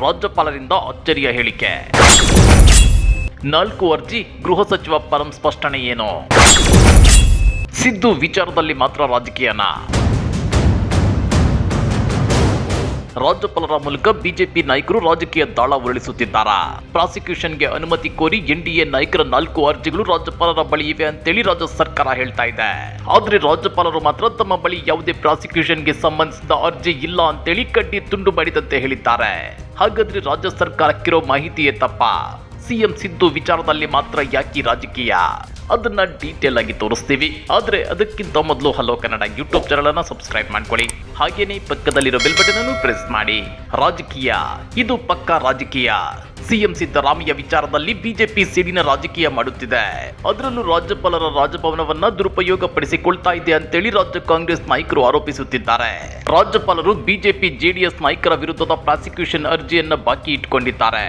ರಾಜ್ಯಪಾಲರಿಂದ ಅಚ್ಚರಿಯ ಹೇಳಿಕೆ. ನಾಲ್ಕು ಅರ್ಜಿ ಗೃಹ ಸಚಿವ ಪರಂ ಸ್ಪಷ್ಟನೆ ಏನು? ಸಿದ್ದು ವಿಚಾರದಲ್ಲಿ ಮಾತ್ರ ರಾಜಕೀಯನ? ರಾಜ್ಯಪಾಲರ ಮೂಲಕ ಬಿಜೆಪಿ ನಾಯಕರು ರಾಜಕೀಯ ದಾಳ ಉರುಳಿಸುತ್ತಿದ್ದಾರಾ. ಪ್ರಾಸಿಕ್ಯೂಷನ್ಗೆ ಅನುಮತಿ ಕೋರಿ ಎನ್ಡಿಎ ನಾಯಕರ ನಾಲ್ಕು ಅರ್ಜಿಗಳು ರಾಜ್ಯಪಾಲರ ಬಳಿ ಇವೆ ಅಂತೇಳಿ ರಾಜ್ಯ ಸರ್ಕಾರ ಹೇಳ್ತಾ ಇದೆ. ಆದ್ರೆ ರಾಜ್ಯಪಾಲರು ಮಾತ್ರ ತಮ್ಮ ಬಳಿ ಯಾವುದೇ ಪ್ರಾಸಿಕ್ಯೂಷನ್ಗೆ ಸಂಬಂಧಿಸಿದ ಅರ್ಜಿ ಇಲ್ಲ ಅಂತೇಳಿ ಕಡ್ಡಿ ತುಂಡು ಮಾಡಿದಂತೆ ಹೇಳಿದ್ದಾರೆ. ಹಾಗಾದ್ರೆ ರಾಜ್ಯ ಸರ್ಕಾರಕ್ಕಿರೋ ಮಾಹಿತಿಯೇ ತಪ್ಪ? ಸಿಎಂ ಸಿದ್ದು ವಿಚಾರದಲ್ಲಿ ಮಾತ್ರ ಯಾಕೆ ರಾಜಕೀಯ? ಅದನ್ನ ಡೀಟೇಲ್ ಆಗಿ ತೋರಿಸ್ತೀವಿ. ಆದ್ರೆ ಅದಕ್ಕಿಂತ ಮೊದಲು ಹಲೋ ಕನ್ನಡ ಯೂಟ್ಯೂಬ್ ಚಾನಲ್ ಅನ್ನ ಸಬ್ಸ್ಕ್ರೈಬ್ ಮಾಡ್ಕೊಳ್ಳಿ. ಹಾಗೇನೇ ಪಕ್ಕದಲ್ಲಿರೋ ಬೆಲ್ ಬಟನ್ ಅನ್ನು ಪ್ರೆಸ್ ಮಾಡಿ. ರಾಜಕೀಯ, ಇದು ಪಕ್ಕಾ ರಾಜಕೀಯ. ಸಿಎಂ ಸಿದ್ದರಾಮಯ್ಯ ವಿಚಾರದಲ್ಲಿ ಬಿಜೆಪಿ ಸಿಡಿನ ರಾಜಕೀಯ ಮಾಡುತ್ತಿದೆ. ಅದರಲ್ಲೂ ರಾಜ್ಯಪಾಲರ ರಾಜಭವನವನ್ನ ದುರುಪಯೋಗ ಪಡಿಸಿಕೊಳ್ತಾ ಇದೆ ಅಂತೇಳಿ ರಾಜ್ಯ ಕಾಂಗ್ರೆಸ್ ನಾಯಕರು ಆರೋಪಿಸುತ್ತಿದ್ದಾರೆ. ರಾಜ್ಯಪಾಲರು ಬಿಜೆಪಿ ಜೆಡಿಎಸ್ ನಾಯಕರ ವಿರುದ್ಧದ ಪ್ರಾಸಿಕ್ಯೂಷನ್ ಅರ್ಜಿಯನ್ನ ಬಾಕಿ ಇಟ್ಕೊಂಡಿದ್ದಾರೆ.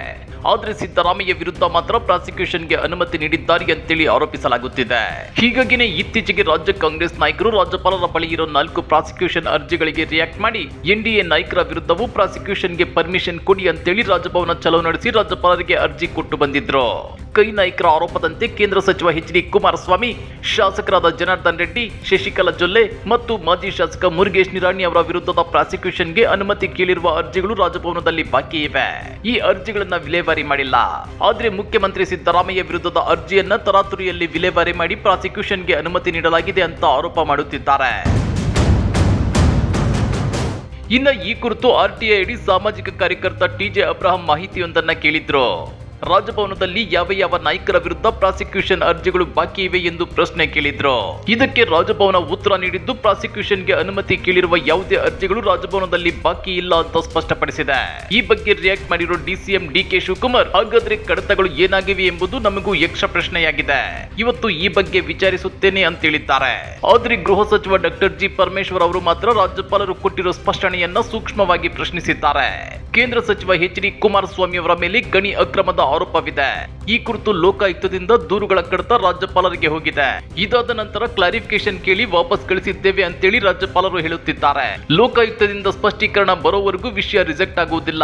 ಆದ್ರೆ ಸಿದ್ದರಾಮಯ್ಯ ವಿರುದ್ಧ ಮಾತ್ರ ಪ್ರಾಸಿಕ್ಯೂಷನ್ಗೆ ಅನುಮತಿ ನೀಡಿದ್ದಾರೆ ಅಂತೇಳಿ ಆರೋಪಿಸಲಾಗುತ್ತಿದೆ. ಹೀಗಾಗಿನೇ ಇತ್ತೀಚೆಗೆ ರಾಜ್ಯ ಕಾಂಗ್ರೆಸ್ ನಾಯಕರು ರಾಜ್ಯಪಾಲರ ಬಳಿ ಇರೋ ನಾಲ್ಕು ಪ್ರಾಸಿಕ್ಯೂಷನ್ ಅರ್ಜಿಗಳಿಗೆ ರಿಯಾಕ್ಟ್ ಮಾಡಿ ಎನ್ಡಿಎ ನಾಯಕರ ವಿರುದ್ಧವೂ ಪ್ರಾಸಿಕ್ಯೂಷನ್ಗೆ ಪರ್ಮಿಷನ್ ಕೊಡಿ ಅಂತೇಳಿ ರಾಜಭವನ ಚಲೋ ನಡೆಸಿ ರಾಜ್ಯಪಾಲರಿಗೆ ಅರ್ಜಿ ಕೊಟ್ಟು ಬಂದಿದ್ರು. ಕೈ ನಾಯಕರ ಆರೋಪದಂತೆ ಕೇಂದ್ರ ಸಚಿವ ಎಚ್ ಡಿ ಕುಮಾರಸ್ವಾಮಿ, ಶಾಸಕರಾದ ಜನಾರ್ದನ್ ರೆಡ್ಡಿ, ಶಶಿಕಲಾ ಜೊಲ್ಲೆ ಮತ್ತು ಮಾಜಿ ಶಾಸಕ ಮುರುಗೇಶ್ ನಿರಾಣಿ ಅವರ ವಿರುದ್ಧದ ಪ್ರಾಸಿಕ್ಯೂಷನ್ಗೆ ಅನುಮತಿ ಕೇಳಿರುವ ಅರ್ಜಿಗಳು ರಾಜಭವನದಲ್ಲಿ ಬಾಕಿ ಇವೆ. ಈ ಅರ್ಜಿಗಳನ್ನ ವಿಲೇವಾರಿ ಮಾಡಿಲ್ಲ. ಆದ್ರೆ ಮುಖ್ಯಮಂತ್ರಿ ಸಿದ್ದರಾಮಯ್ಯ ವಿರುದ್ಧದ ಅರ್ಜಿಯನ್ನ ತರಾತುರಿಯಲ್ಲಿ ವಿಲೇವಾರಿ ಮಾಡಿ ಪ್ರಾಸಿಕ್ಯೂಷನ್ಗೆ ಅನುಮತಿ ನೀಡಲಾಗಿದೆ ಅಂತ ಆರೋಪ ಮಾಡುತ್ತಿದ್ದಾರೆ. ಇನ್ನ ಈ ಕುರಿತು ಆರ್ಟಿಐಡಿ ಸಾಮಾಜಿಕ ಕಾರ್ಯಕರ್ತ ಟಿಜೆ ಅಬ್ರಹಂ ಮಾಹಿತಿಯೊಂದನ್ನ ಕೇಳಿದ್ರು. ರಾಜಭವನದಲ್ಲಿ ಯಾವ ಯಾವ ನಾಯಕರ ವಿರುದ್ಧ ಪ್ರಾಸಿಕ್ಯೂಷನ್ ಅರ್ಜಿಗಳು ಬಾಕಿ ಇವೆ ಎಂದು ಪ್ರಶ್ನೆ ಕೇಳಿದ್ರು. ಇದಕ್ಕೆ ರಾಜಭವನ ಉತ್ತರ ನೀಡಿದ್ದು ಪ್ರಾಸಿಕ್ಯೂಷನ್ಗೆ ಅನುಮತಿ ಕೇಳಿರುವ ಯಾವುದೇ ಅರ್ಜಿಗಳು ರಾಜಭವನದಲ್ಲಿ ಬಾಕಿ ಇಲ್ಲ ಅಂತ ಸ್ಪಷ್ಟಪಡಿಸಿದೆ. ಈ ಬಗ್ಗೆ ರಿಯಾಕ್ಟ್ ಮಾಡಿರೋ ಡಿಸಿಎಂ ಡಿ ಕೆ ಶಿವಕುಮಾರ್, ಹಾಗಾದ್ರೆ ಕಡತಗಳು ಏನಾಗಿವೆ ಎಂಬುದು ನಮಗೂ ಯಕ್ಷ ಪ್ರಶ್ನೆಯಾಗಿದೆ. ಇವತ್ತು ಈ ಬಗ್ಗೆ ವಿಚಾರಿಸುತ್ತೇನೆ ಅಂತ ಹೇಳಿದ್ದಾರೆ. ಆದ್ರೆ ಗೃಹ ಸಚಿವ ಡಾಕ್ಟರ್ ಜಿ. ಪರಮೇಶ್ವರ್ ಅವರು ಮಾತ್ರ ರಾಜ್ಯಪಾಲರು ಕೊಟ್ಟಿರೋ ಸ್ಪಷ್ಟನೆಯನ್ನ ಸೂಕ್ಷ್ಮವಾಗಿ ಪ್ರಶ್ನಿಸಿದ್ದಾರೆ. ಕೇಂದ್ರ ಸಚಿವ ಎಚ್ ಡಿ ಕುಮಾರಸ್ವಾಮಿ ಅವರ ಮೇಲೆ ಗಣಿ ಅಕ್ರಮದ ಆರೋಪವಿದೆ. ಈ ಕುರಿತು ಲೋಕಾಯುಕ್ತದಿಂದ ದೂರುಗಳ ಕಡತ ರಾಜ್ಯಪಾಲರಿಗೆ ಹೋಗಿದೆ. ಇದಾದ ನಂತರ ಕ್ಲಾರಿಫಿಕೇಶನ್ ಕೇಳಿ ವಾಪಸ್ ಕಳಿಸಿದ್ದೇವೆ ಅಂತೇಳಿ ರಾಜ್ಯಪಾಲರು ಹೇಳುತ್ತಿದ್ದಾರೆ. ಲೋಕಾಯುಕ್ತದಿಂದ ಸ್ಪಷ್ಟೀಕರಣ ಬರೋವರೆಗೂ ವಿಷಯ ರಿಜೆಕ್ಟ್ ಆಗುವುದಿಲ್ಲ.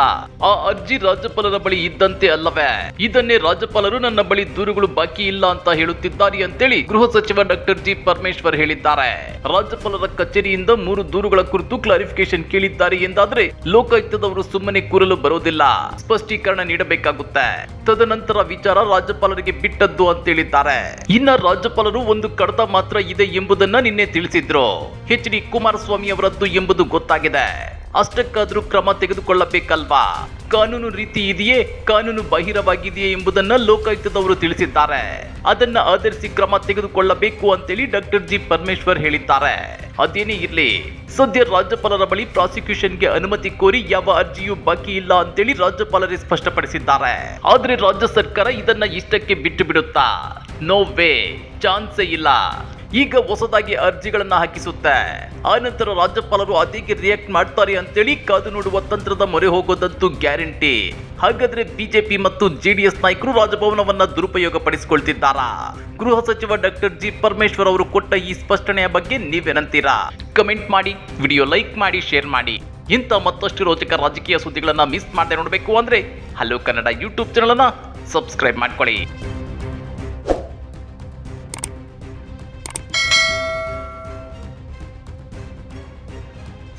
ಆ ಅರ್ಜಿ ರಾಜ್ಯಪಾಲರ ಬಳಿ ಇದ್ದಂತೆ ಅಲ್ಲವೇ? ಇದನ್ನೇ ರಾಜ್ಯಪಾಲರು ನನ್ನ ಬಳಿ ದೂರುಗಳು ಬಾಕಿ ಇಲ್ಲ ಅಂತ ಹೇಳುತ್ತಿದ್ದಾರೆ ಅಂತೇಳಿ ಗೃಹ ಸಚಿವ ಡಾಕ್ಟರ್ ಜಿ ಪರಮೇಶ್ವರ್ ಹೇಳಿದ್ದಾರೆ. ರಾಜ್ಯಪಾಲರ ಕಚೇರಿಯಿಂದ ಮೂರು ದೂರುಗಳ ಕುರಿತು ಕ್ಲಾರಿಫಿಕೇಶನ್ ಕೇಳಿದ್ದಾರೆ ಎಂದಾದ್ರೆ ಲೋಕಾಯುಕ್ತದವರು ಸುಮ್ಮನೆ ಕೂರಲು ಬರುವುದಿಲ್ಲ. ಸ್ಪಷ್ಟೀಕರಣ ನೀಡಬೇಕಾಗುತ್ತೆ. ತದನಂತರ ವಿಚಾರ ರಾಜ್ಯಪಾಲರಿಗೆ ಬಿಟ್ಟದ್ದು ಅಂತ ಹೇಳಿದ್ದಾರೆ ಇನ್ನ ರಾಜ್ಯಪಾಲರು ಒಂದು ಕಡತ ಮಾತ್ರ ಇದೆ ಎಂಬುದನ್ನ ನಿನ್ನೆ ತಿಳಿಸಿದ್ರು. ಎಚ್ ಡಿ ಕುಮಾರಸ್ವಾಮಿ ಅವರದ್ದು ಎಂಬುದು ಗೊತ್ತಾಗಿದೆ. ಅಷ್ಟಕ್ಕಾದ್ರೂ ಕ್ರಮ ತೆಗೆದುಕೊಳ್ಳಬೇಕಲ್ವಾ? ಕಾನೂನು ರೀತಿ ಇದೆಯೇ? ಕಾನೂನು ಬಾಹಿರವಾಗಿದೆಯೇ ಎಂಬುದನ್ನ ಲೋಕಾಯುಕ್ತದವರು ತಿಳಿಸಿದ್ದಾರೆ. ಅದನ್ನ ಆಧರಿಸಿ ಕ್ರಮ ತೆಗೆದುಕೊಳ್ಳಬೇಕು ಅಂತೇಳಿ ಡಾಕ್ಟರ್ ಜಿ. ಪರಮೇಶ್ವರ್ ಹೇಳಿದ್ದಾರೆ. ಅದೇನೇ ಇರಲಿ, ಸದ್ಯ ರಾಜ್ಯಪಾಲರ ಬಳಿ ಪ್ರಾಸಿಕ್ಯೂಷನ್ಗೆ ಅನುಮತಿ ಕೋರಿ ಯಾವ ಅರ್ಜಿಯೂ ಬಾಕಿ ಇಲ್ಲ ಅಂತೇಳಿ ರಾಜ್ಯಪಾಲರೇ ಸ್ಪಷ್ಟಪಡಿಸಿದ್ದಾರೆ. ಆದ್ರೆ ರಾಜ್ಯ ಸರ್ಕಾರ ಇದನ್ನ ಇಷ್ಟಕ್ಕೆ ಬಿಟ್ಟು ಬಿಡುತ್ತಾ? ನೋ ವೇ ಚಾನ್ಸೇ ಇಲ್ಲ. ಈಗ ಹೊಸದಾಗಿ ಅರ್ಜಿಗಳನ್ನ ಹಾಕಿಸುತ್ತೆ. ಆ ನಂತರ ರಾಜ್ಯಪಾಲರು ಅದೇಗೆ ರಿಯಾಕ್ಟ್ ಮಾಡ್ತಾರೆ ಅಂತೇಳಿ ಕಾದು ನೋಡುವ ತಂತ್ರದ ಮೊರೆ ಹೋಗೋದಂತೂ ಗ್ಯಾರಂಟಿ. ಹಾಗಾದ್ರೆ ಬಿಜೆಪಿ ಮತ್ತು ಜೆಡಿಎಸ್ ನಾಯಕರು ರಾಜಭವನವನ್ನ ದುರುಪಯೋಗ ಪಡಿಸಿಕೊಳ್ತಿದ್ದಾರಾ ಗೃಹ ಸಚಿವ ಡಾಕ್ಟರ್ ಜಿ ಪರಮೇಶ್ವರ್ ಅವರು ಕೊಟ್ಟ ಈ ಸ್ಪಷ್ಟನೆಯ ಬಗ್ಗೆ ನೀವೇನಂತೀರಾ? ಕಮೆಂಟ್ ಮಾಡಿ, ವಿಡಿಯೋ ಲೈಕ್ ಮಾಡಿ, ಶೇರ್ ಮಾಡಿ. ಇಂಥ ಮತ್ತಷ್ಟು ರೋಚಕ ರಾಜಕೀಯ ಸುದ್ದಿಗಳನ್ನ ಮಿಸ್ ಮಾಡದೆ ನೋಡಬೇಕು ಅಂದ್ರೆ ಹಲೋ ಕನ್ನಡ ಯೂಟ್ಯೂಬ್ ಚಾನಲ್ ಅನ್ನ ಸಬ್ಸ್ಕ್ರೈಬ್ ಮಾಡ್ಕೊಳ್ಳಿ.